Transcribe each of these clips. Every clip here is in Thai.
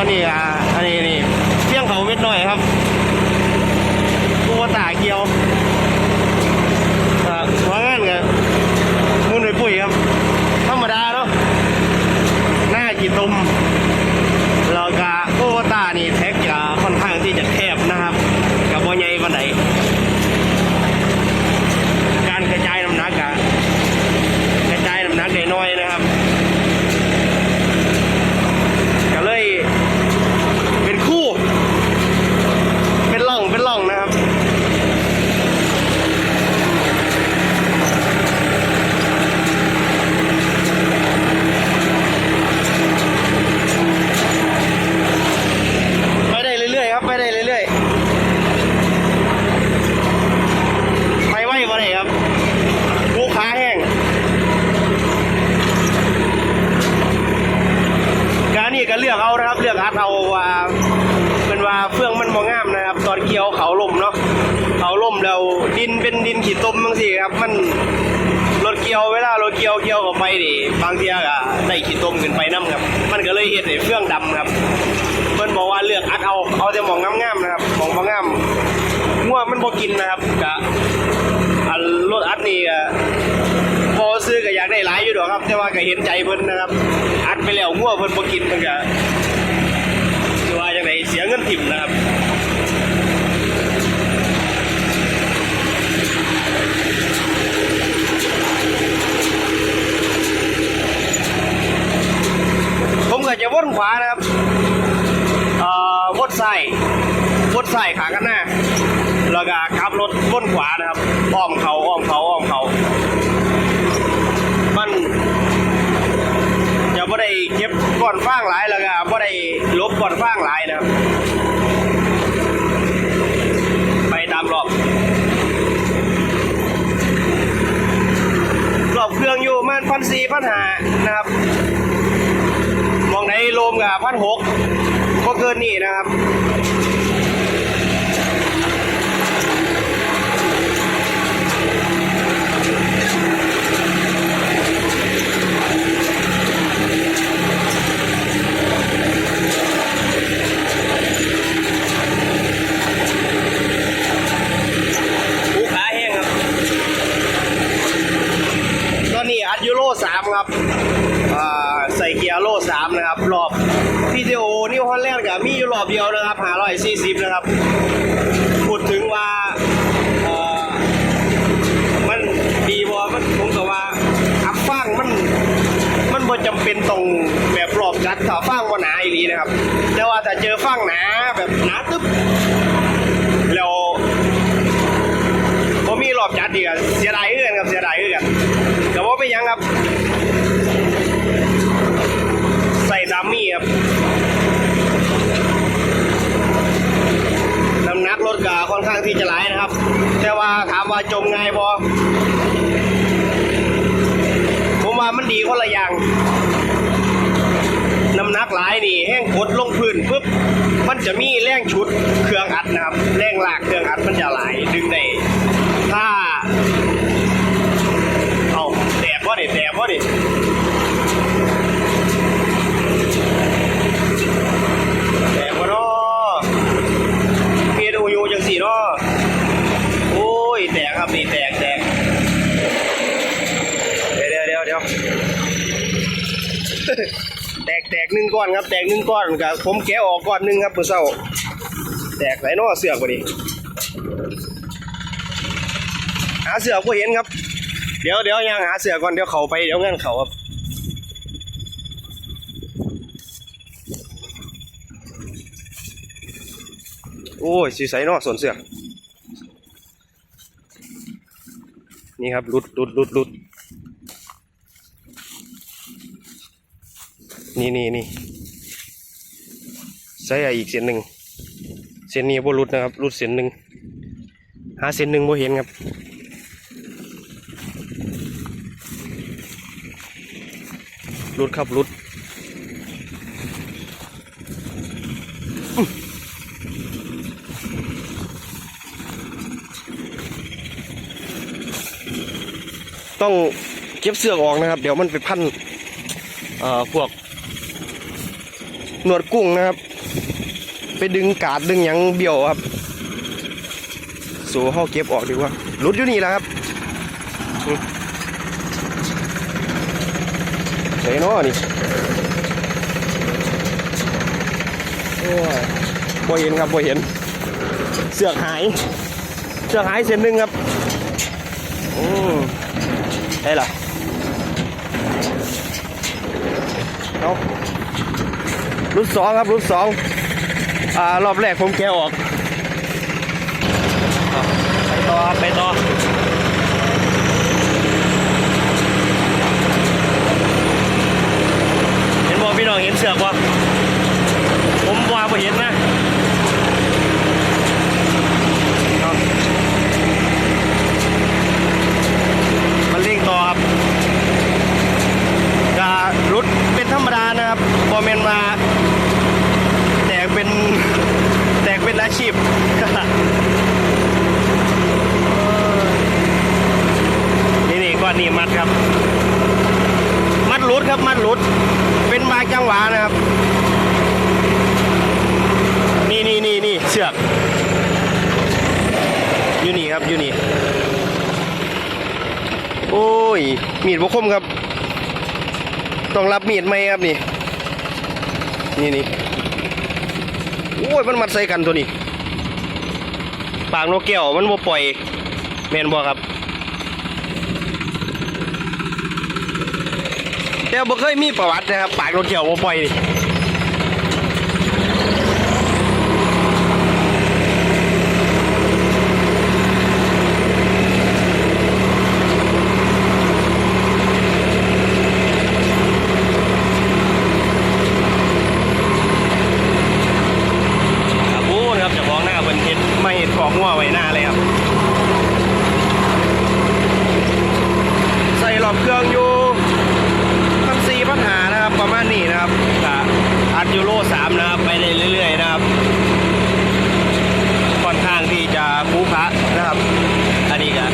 ตอนนี้อ่าอันนี้นี่เพียงเขาเม็ดหน่อยครับตัวตาเกียวอ่าเพราะงั้นก็มุนไปปุ๋ยครับ ธรรมดาเนาะหน้ากี่ตุ่ม เราก็โอวตานี่แท็กจะค่อนข้างที่จะแคบนะครับ กับบ่ใหญ่ปานใดการกระจายน้ำหนักอะกระจายน้ำหนักได้น้อยนะครับ ก็เลย เป็นคู่ เป็นล่องเป็นล่องนะครับ ไปได้เรื่อยๆครับไปได้เรื่อยๆไปไหวมาไหนครับลูกค้าแห้งการนี่ก็เลือกเอานะครับ เลือกอัดเอาว่าเป็นว่าเฟื่องมันมองงามนะครับ ตอนเกี่ยวเขาล่มเนาะเขาล่ม แล้วดินเป็นดินขีดต้มบางสิครับ มันรถเกี่ยวเวลารถเกี่ยวเกี่ยวเข้าไปดิบางทีก็ได้ขีดต้มขึ้นไปน้ำครับ มันก็เลยเห็ดให้เฟื่องดำครับเพิ่นบอกว่าเลือกอัดเอาเอาแต่มองงามๆนะครับมองบ่งามงัวมันบ่กินนะครับกะอันรถอัดนี่ก็พอซื้อก็อยากได้หลายอยู่ดอกครับ แต่ว่าก็เห็นใจเพิ่นนะครับ อัดไปแล้วงัวเพิ่นบ่กินมันก็คือว่างไดเสียเงินถิ่มนะครับ ผมก็จะวนขวานะครับเอ่อวนซ้ายวนซ้ายขากันหน้าแล้วก็ขับรถวนขวานะครับอ้อมเขาอ้อมเขาอ้อมเขา มันจะไม่ได้เก็บก่อนฟางหลายแล้วก็ไม่ได้ลบก่อนฟางหลายนะครับ ใส่เกียร์โล่สามนะครับ รอบพีทีโอนิวฮอลแลนด์กับมีอยู่รอบเดียวนะครับหาร้อยสี่สิบนะครับพูดถึงว่ามันดีบอมันผมก็ว่าอัพฟังมันมันบ่จำเป็นตรงแบบรอบกัดถ้าฟังว่าหนาอีหลีนะครับ แต่ว่าถ้าเจอฟังหนาแบบหนาตึ๊บแล้วผมมีรอบจัดดีกันเสียดายเอื้อนครับเสียดายเอื้อนแต่ว่าไม่ยังครับ ดัมมี่ครับน้ำหนักรถก็ค่อนข้างที่จะหลายนะครับ แต่ว่าถามว่าจมไงบอผมว่ามันดีคนละอย่างน้ำหนักหลายนี่แห้งกดลงพื้นปุ๊บมันจะมีแรงชุดเครื่องอัดนะครับแรงลากเครื่องอัดมันจะหลายดึงได้ถ้าเอาแตกว่าดิแตกว่าดิ แตกวะเนาะมีดูอยู่จังสี่เนาะโอ้ย แตกครับนี่แตกแตกเดี๋ยวเดี๋ยวเดี๋ยวเดี๋ยว แต กแตกหนึ่งก้อนครับ แตกหนึ่งก้อนกับผมแกะออกก้อนหนึ่งครับเพื่อเศร้าแตกไหนนาะเสือกพอดีหาเสือกก็เห็นครับ เดี๋ยวเดี๋ยวยังหาเสือกก่อนเดี๋ยวเขาไปเดี๋ยวงั้นเขาครับโอ้ยสีใสนาะสวนเสือกนี่ครับรุดรุดรุดรุด นี่นี่นี่ใส่อีกเส้นหนึ่งเส้นนี้บ่รุดนะครับรุดเส้นหนึ่งหาเส้นหนึ่งบ่เห็นครับรุดครับรุดต้องเก็บเสือกออกนะครับ เดี๋ยวมันไปพันพวก หนวดกุ้งนะครับ ไปดึงกาดดึงยังเบี้ยวครับ สู่ห้อเก็บออกดีกว่าลุดอยู่นี่แหละครับอืมไหนเนาะนี่โอ้ยบ่เห็นครับบ่เห็น เสือกหาย เสือกหายเส้นหนึ่งครับอืมได้ล่ะเอา รุ่นสองครับรุ่นสองอ่ารอบแรกผมแกออกไปต่อไปต่อเห็นบอพี่น้องเห็นเสือกว่ามว่าบ่เห็นนะเอามันเร่งต่อครับการุดเป็นธรรมดานะครับบอเมนมาแตกเป็นแตกเป็นอาชีพ นี่นี่ก้อนนี้มัดครับ มัดหลุดครับมัดหลุด ยังหวะนะครับ นี่นี่นี่นี่เชือกอยู่นี่ครับอยู่นี่โอ้ย มีดบกคมครับ ต้องรับมีดไหมครับนี่ นี่นี่โอ้ย มันมัดใส่กันตัวนี้ ปากนกแก้วมันบ่ปล่อยแมนบ่ครับ แต่บ่เคยมีประวัตินะครับ ปากรถเกี่ยวบ่ปล่อยนี่ครับโอ้นะครับเจะของหน้าเพิ่นเฮ็ดไม่เฮ็ดของงัวไว้หน้าเลยครับ ใส่หลอบเครื่องอยู่พันสี่พันหานะครับ ประมาณ นะครับกะอัดยูโรสามนะครับไปได้เรื่อยๆนะครับ ค่อนข้างที่จะคูพระนะครับ อันนี้ก็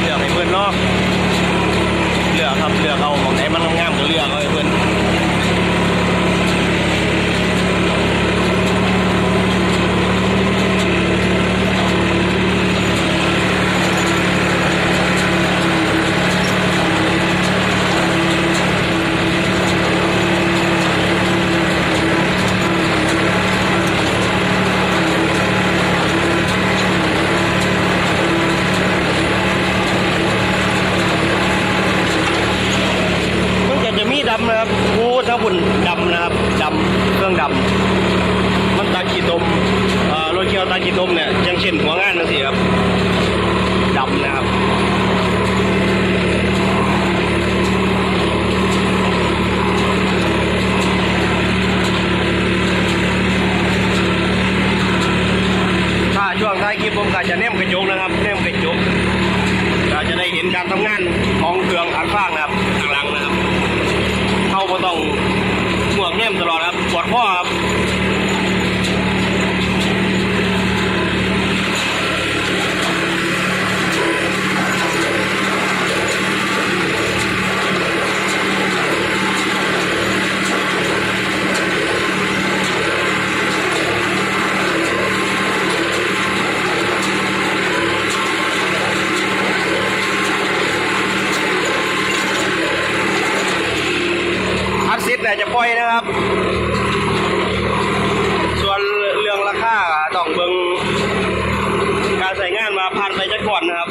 เลือกให้เพื่อนเนาะเลือกครับเลือกเอาของไหนมันงามก็เลือกเอาให้เพื่อนก็จะมีดำนะครับโอ้ถ้าบุญดำนะครับดำเครื่องดำมันตากีตมเอ่อรถเกียวตากีตมเนี่ยอยังเช่นหัวงานนั่นสิครับดำนะครับ ถ้าช่วงท้ายคลิปผมก็จะเนมกระจกนะครับเนมกระจกเราจะได้เห็นการทำงานของเครื่องอัดฟางนะครับข้างหลังนะครับเขาก็ต้องหมวกเนมตลอดครับปวดข้อครับอัดซิดเนี่ยจะปล่อยนะครับ ส่วนเรื่องราคาก็ต้องเบิ่งการใส่งาน มาผ่านไปจะก่อนนะครับ